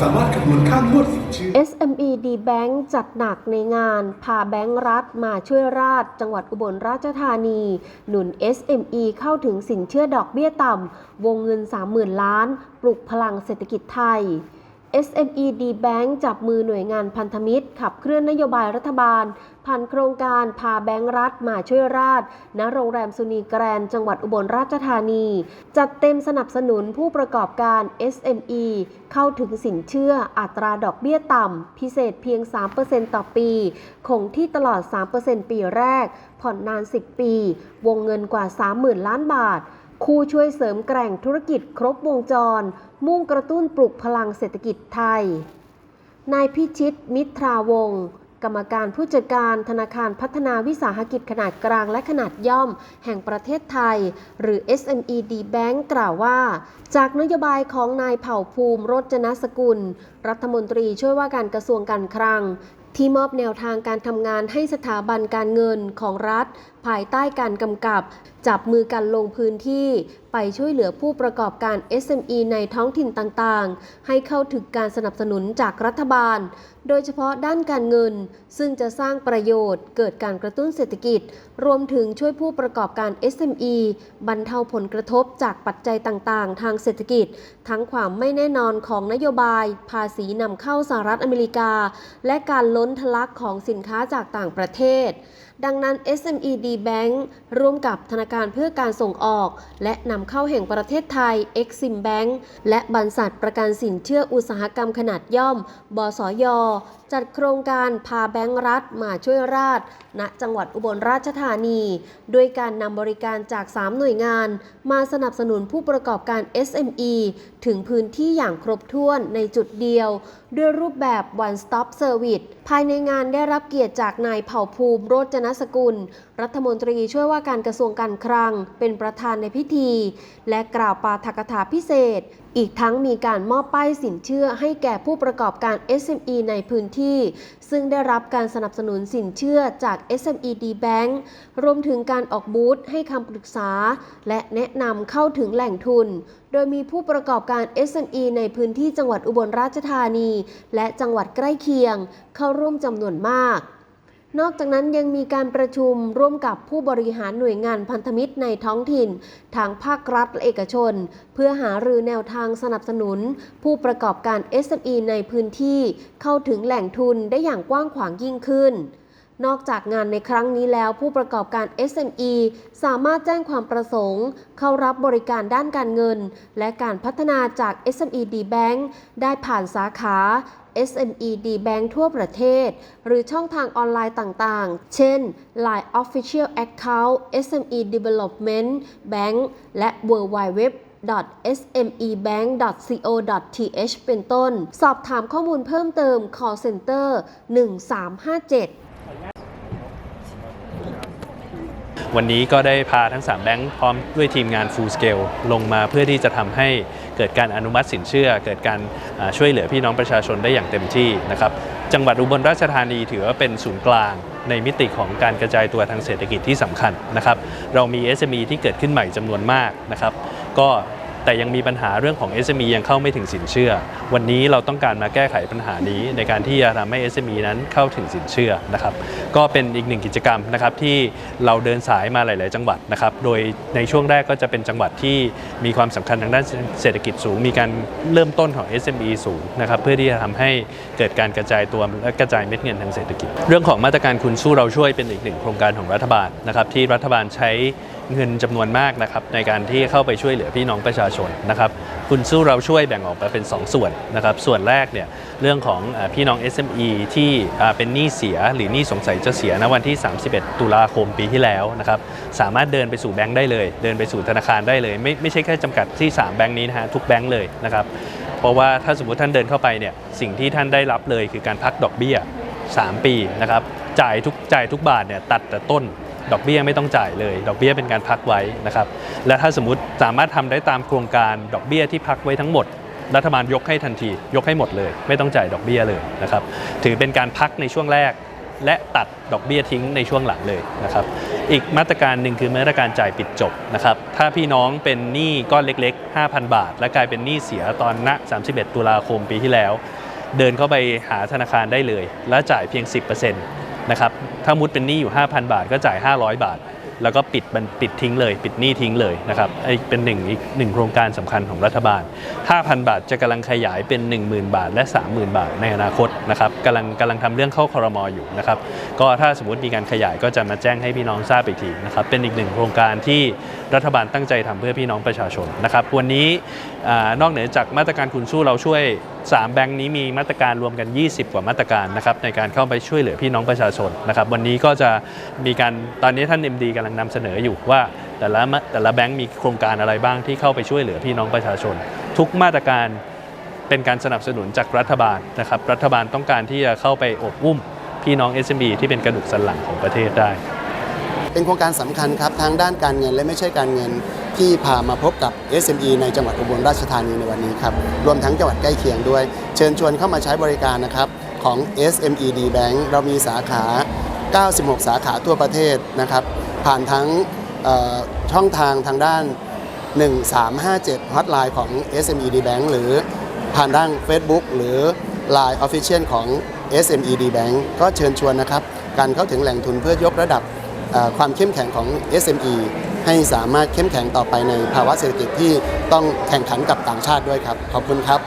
สามารถคำนวณค่างวดสินเชื่อ SME D Bank จัดหนักในงาน พาแบงก์รัฐมาช่วยราช จังหวัดอุบลราชธานี หนุน SME เข้าถึงสินเชื่อดอกเบี้ยต่ำ วงเงิน 30,000 ล้าน ปลุกพลังเศรษฐกิจไทย SME D Bank จับมือหน่วยงานพันธมิตร ขับเคลื่อนนโยบายรัฐบาล ผ่านโครงการพาแบงก์รัฐมาช่วยราชณโรงแรมสุนีแกรนจังหวัดอุบลราชธานี จัดเต็มสนับสนุนผู้ประกอบการ SME เข้าถึงสินเชื่ออัตราดอกเบี้ยต่ำ พิเศษเพียง 3%ต่อปี คงที่ตลอด 3%ปีแรก ผ่อนนาน 10 ปี วงเงินกว่า 30,000 ล้านบาท คู่ช่วยเสริมแกร่งธุรกิจครบวงจร มุ่งกระตุ้นปลุกพลังเศรษฐกิจไทย นายพิชิต มิตราวงศ์กรรมการผู้จัดการธนาคารพัฒนาวิสาหกิจขนาดกลางและขนาดย่อม แห่งประเทศไทย หรือ SME D Bank กล่าวว่า จากนโยบายของนายเผ่าภูมิรจนสกุล รัฐมนตรีช่วยว่าการกระทรวงการคลังที่มอบแนวทางการทำงานให้สถาบันการเงินของรัฐภายใต้การกำกับ จับมือกันลงพื้นที่ ไปช่วยเหลือผู้ประกอบการ SME ในท้องถิ่นต่างๆ ให้เข้าถึงการสนับสนุนจากรัฐบาล โดยเฉพาะด้านการเงิน ซึ่งจะสร้างประโยชน์ เกิดการกระตุ้นเศรษฐกิจ รวมถึงช่วยผู้ประกอบการ SME บรรเทาผลกระทบจากปัจจัยต่างๆ ทางเศรษฐกิจ ทั้งความไม่แน่นอนของนโยบาย ภาษีนำเข้าสหรัฐอเมริกา และการล้นทะลักของสินค้าจากต่างประเทศ ดังนั้น SME D Bank ร่วมกับธนาคารเพื่อการส่งออก และนำเข้าแห่งประเทศไทย Exim Bank และบรรษัทประกันสินเชื่ออุตสาหกรรมขนาดย่อม บสย จัดโครงการพาแบงก์รัฐมาช่วยราชณจังหวัดอุบลราชธานี ด้วยการนำบริการจาก 3 หน่วยงาน มาสนับสนุนผู้ประกอบการ SME ถึงพื้นที่อย่างครบถ้วนในจุดเดียว ด้วยรูปแบบ One Stop Service ภายในงานได้รับเกียรติจากนายเผ่าภูมิโรจนสกุล รัฐมนตรีช่วยว่าการกระทรวงการคลัง เป็นประธานในพิธี และกล่าวปาฐกถาพิเศษ อีกทั้งมีการมอบป้ายสินเชื่อให้แก่ผู้ประกอบการ SME ในพื้นที่ ซึ่งได้รับการสนับสนุนสินเชื่อจาก SME D Bank รวมถึงการออกบูธให้คำปรึกษา และแนะนำเข้าถึงแหล่งทุน โดยมีผู้ประกอบการ SME ในพื้นที่จังหวัดอุบลราชธานี และจังหวัดใกล้เคียง เข้าร่วมจำนวนมาก นอกจากนั้นยังมีการประชุมร่วมกับผู้บริหารหน่วยงานพันธมิตรในท้องถิ่น ทางภาครัฐและเอกชน เพื่อหารือแนวทางสนับสนุน ผู้ประกอบการ SME ในพื้นที่ เข้าถึงแหล่งทุนได้อย่างกว้างขวางยิ่งขึ้น นอกจากงานในครั้งนี้แล้วผู้ประกอบการ SME สามารถแจ้งความประสงค์ เข้ารับบริการด้านการเงิน และการพัฒนาจาก SME D Bank ได้ผ่านสาขา SME D Bank ทั่วประเทศ หรือช่องทางออนไลน์ต่างๆ เช่น Line Official Account SME Development Bank และ w w w smebank.co.th เป็นต้น สอบถามข้อมูลเพิ่มเติม call center 1357 วันนี้ก็ได้พาทั้ง 3 แบงค์พร้อมด้วยทีมงาน Full Scale ลงมาเพื่อที่จะทำให้เกิดการอนุมัติสินเชื่อ เกิดการช่วยเหลือพี่น้องประชาชนได้อย่างเต็มที่นะครับจังหวัดอุบลราชธานีถือว่าเป็นศูนย์กลางในมิติของการกระจายตัวทางเศรษฐกิจที่สำคัญนะครับ เรามี SME ที่เกิดขึ้นใหม่จำนวนมากนะครับ ก็ แต่ยังมีปัญหาเรื่องของ SME ยังเข้าไม่ถึงสินเชื่อ วันนี้เราต้องการมาแก้ไขปัญหานี้ในการที่จะทำให้ SME นั้นเข้าถึงสินเชื่อนะครับ ก็เป็นอีกหนึ่งกิจกรรมนะครับที่เราเดินสายมาหลาย ๆ จังหวัดนะครับ โดยในช่วงแรกก็จะเป็นจังหวัดที่มีความสำคัญทางด้านเศรษฐกิจสูง มีการเริ่มต้นของ SME สูงนะครับเพื่อที่จะทำให้เกิดการกระจายตัวและกระจายเม็ดเงินทางเศรษฐกิจ เรื่องของมาตรการคุณสู้เราช่วยเป็นอีกหนึ่งโครงการของรัฐบาลนะครับที่รัฐบาลใช้เงินจำนวนมากนะครับในการที่เข้าไปช่วยเหลือพี่น้องประชาชนนะครับคุณสู้เราช่วยแบ่งออกมาเป็น 2 ส่วนนะครับส่วนแรกเนี่ยเรื่องของพี่น้อง SME ที่อ่เป็นหนี้เสียหรือหนี้สงสัยจะเสียณวันที่ 31 ตุลาคมปีที่แล้วนะครับสามารถเดินไปสู่แบงค์ได้เลย เดินไปสู่ธนาคารได้เลย ไม่ไม่ใช่แค่จำกัดที่ 3 แบงค์นี้นะฮะทุกแบงค์เลยนะครับเพราะว่าถ้าสมมุติท่านเดินเข้าไปเนี่ยสิ่งที่ท่านได้รับเลยคือการพักดอกเบี้ย 3 ปีนะครับจ่ายทุกจ่ายทุกบาทเนี่ยตัดแต่ต้น ดอกเบี้ยไม่ต้องจ่ายเลย ดอกเบี้ยเป็นการพักไว้นะครับ และถ้าสมมติสามารถทำได้ตามโครงการดอกเบี้ยที่พักไว้ทั้งหมด รัฐบาลยกให้ทันที ยกให้หมดเลย ไม่ต้องจ่ายดอกเบี้ยเลยนะครับ ถือเป็นการพักในช่วงแรก และตัดดอกเบี้ยทิ้งในช่วงหลังเลยนะครับ อีกมาตรการหนึ่งคือมาตรการจ่ายปิดจบนะครับ ถ้าพี่น้องเป็นหนี้ก้อนเล็ก ๆ 5,000 บาท และกลายเป็นหนี้เสียตอนณ 31 ตุลาคมปีที่แล้ว เดินเข้าไปหาธนาคารได้เลย และจ่ายเพียง 10% นะครับถ้ามุดเป็นหนี้อยู่ 5,000 บาทก็จ่าย 500 บาท แล้วก็ปิดมันปิดทิ้งเลย ปิดหนี้ทิ้งเลยนะครับไอ้เป็นหนึ่งอีกหนึ่งโครงการสำคัญของรัฐบาล 5,000 บาทจะกำลังขยายเป็น 10,000 บาท และ 30,000 บาทในอนาคตนะครับกำลังกำลังทำเรื่องเข้าคอรมออยู่นะครับก็ถ้าสมมติมีการขยายก็จะมาแจ้งให้พี่น้องทราบอีกทีนะครับเป็นอีกหนึ่งโครงการที่รัฐบาลตั้งใจทำเพื่อพี่น้องประชาชนนะครับวันนี้นอกเหนือจากมาตรการคุณสู้เราช่วย 3 แบงค์นี้มีมาตรการรวมกัน 20 กว่ามาตรการนะครับในการเข้าไปช่วยเหลือพี่น้องประชาชนนะครับวันนี้ก็จะมีการตอนนี้ท่าน MD กำลังนำเสนออยู่ว่าแต่ละมะแต่ละแบงค์มีโครงการอะไรบ้างที่เข้าไปช่วยเหลือพี่น้องประชาชน ทุกมาตรการเป็นการสนับสนุนจากรัฐบาลนะครับรัฐบาลต้องการที่จะเข้าไปอบอุ้มพี่น้อง SME ที่เป็นกระดูกสันหลังของประเทศได้ เป็นโครงการสำคัญครับทางด้านการเงินและไม่ใช่การเงินที่พามาพบกับ SME ในจังหวัดอุบลราชธานีในวันนี้ครับรวมทั้งจังหวัดใกล้เคียงด้วย เชิญชวนเข้ามาใช้บริการนะครับของ SME D Bank เรามีสาขา 96 สาขาทั่วประเทศนะครับผ่านทั้งช่องทางทางด้าน 1357ฮอตไลน์ของ SME D Bank หรือผ่านด้าน Facebook หรือ Line Official ของ SME D Bank ก็เชิญชวนนะครับการเข้าถึงแหล่งทุนเพื่อยกระดับ ความเข้มแข็งของ SME ให้สามารถเข้มแข็งต่อไปในภาวะเศรษฐกิจที่ต้องแข่งขันกับต่างชาติด้วยครับ ขอบคุณครับ